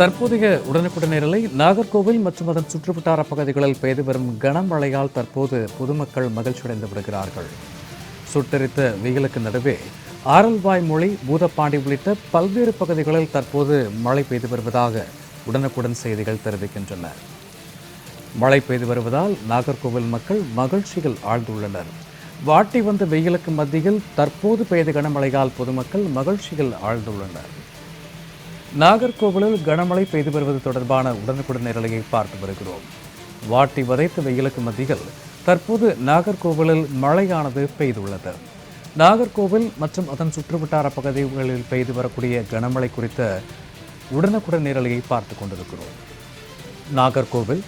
தற்போதைய உடனுக்குடன் நிலை நாகர்கோவில் மற்றும் அதன் சுற்றுவட்டார பகுதிகளில் பெய்து வரும் கனமழையால் தற்போது பொதுமக்கள் மகிழ்ச்சியடைந்து வருகிறார்கள் சுட்டரித்த வெயிலுக்கு நடுவே ஆரல்வாய் மொழி பூதப்பாண்டி உள்ளிட்ட பல்வேறு பகுதிகளில் தற்போது மழை பெய்து வருவதாக உடனுக்குடன் செய்திகள் தெரிவிக்கின்றன. மழை பெய்து வருவதால் நாகர்கோவில் மக்கள் மகிழ்ச்சியில் ஆழ்ந்துள்ளனர். வாட்டி வந்த வெயிலுக்கு மத்தியில் தற்போது பெய்த கனமழையால் பொதுமக்கள் மகிழ்ச்சியில் ஆழ்ந்துள்ளனர். நாகர்கோவிலில் கனமழை பெய்து வருவது தொடர்பான உடனுக்குடன் நிரலையை பார்த்து வருகிறோம். வாட்டி வதைத்த வெயிலுக்கு மத்தியில் தற்போது நாகர்கோவிலில் மழையானது பெய்துள்ளது. நாகர்கோவில் மற்றும் அதன் சுற்றுவட்டார பகுதிகளில் பெய்து வரக்கூடிய கனமழை குறித்த உடனுக்குடன் நிரலையை பார்த்து கொண்டிருக்கிறோம். நாகர்கோவில்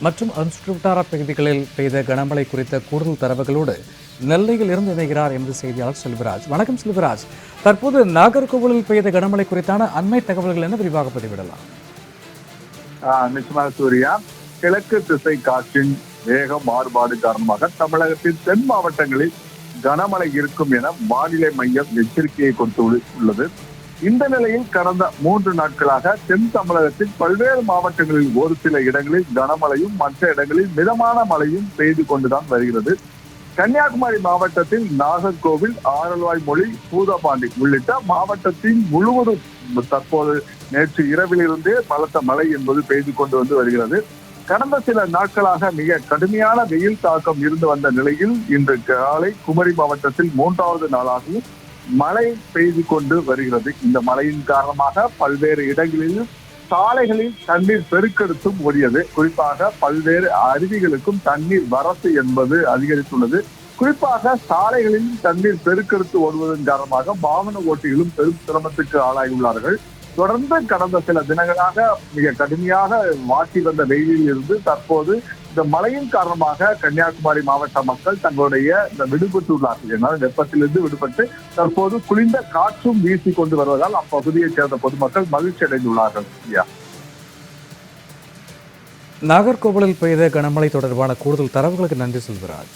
மற்றும் அதன் சுற்றுவட்டார பகுதிகளில் பெய்த கனமழை குறித்த கூடுதல் தரவுகளோடு நெல்லையில் இருந்து இணைகிறார் எமது செய்தியாளர் செல்வராஜ். வணக்கம் செல்வராஜ். தற்போது நாகர்கோவிலில் பெய்த கனமழை குறித்தான அண்மை தகவல்கள் என்ன விரிவாக பதிவிடலாம். ஆஹ் நிச்சயமாக சூர்யா. கிழக்கு திசை காற்றின் வேக மாறுபாடு காரணமாக தமிழகத்தின் தென் மாவட்டங்களில் கனமழை இருக்கும் என வானிலை மையம் எச்சரிக்கையை கொடுத்து உள்ளது இந்த நிலையில் கடந்த மூன்று நாட்களாக தென் தமிழகத்தின் பல்வேறு மாவட்டங்களில் ஒரு சில இடங்களில் கனமழையும் மற்ற இடங்களில் மிதமான மழையும் பெய்து கொண்டுதான் வருகிறது. கன்னியாகுமரி மாவட்டத்தில் நாகர்கோவில் ஆரல்வாய் மொழி பூதபாண்டி உள்ளிட்ட மாவட்டத்தின் முழுவதும் தற்போது நேற்று இரவிலிருந்தே பலத்த மழை என்பது பெய்து கொண்டு வந்து வருகிறது. கடந்த சில நாட்களாக மிக கடுமையான வெயில் தாக்கம் இருந்து வந்த நிலையில் இன்று காலை குமரி மாவட்டத்தில் மூன்றாவது நாளாகவும் மழை பெய்து கொண்டு வருகிறது. இந்த மழையின் காரணமாக பல்வேறு இடங்களில் சாலைகளில் தண்ணீர் பெருக்கெடுத்தும் ஓடியது. குறிப்பாக பல்வேறு அருவிகளுக்கும் தண்ணீர் வரத்து என்பது அதிகரித்துள்ளது. குறிப்பாக சாலைகளில் தண்ணீர் பெருக்கெடுத்து ஓடுவதன் காரணமாக வாகன ஓட்டிகளும் பெரும் சிரமத்துக்கு ஆளாகியுள்ளார்கள். தொடர்ந்து கடந்த சில தினங்களாக மிக கடுமையாக மாற்றி வந்த வெயிலில் இருந்து தற்போது இந்த மழையின் காரணமாக கன்னியாகுமரி மாவட்ட மக்கள் தங்களுடைய இந்த விடுபட்டுள்ளார்கள் உள்ளார்கள் வெப்பத்திலிருந்து விடுபட்டு தற்போது குளிர்ந்த காற்றும் வீசி கொண்டு வருவதால் அப்பகுதியைச் சேர்ந்த பொதுமக்கள் மகிழ்ச்சி அடைந்துள்ளார்கள் நாகர்கோவிலில் பெய்த கனமழை தொடர்பான கூடுதல் தரவுகளுக்கு நன்றி செல்வராஜ்.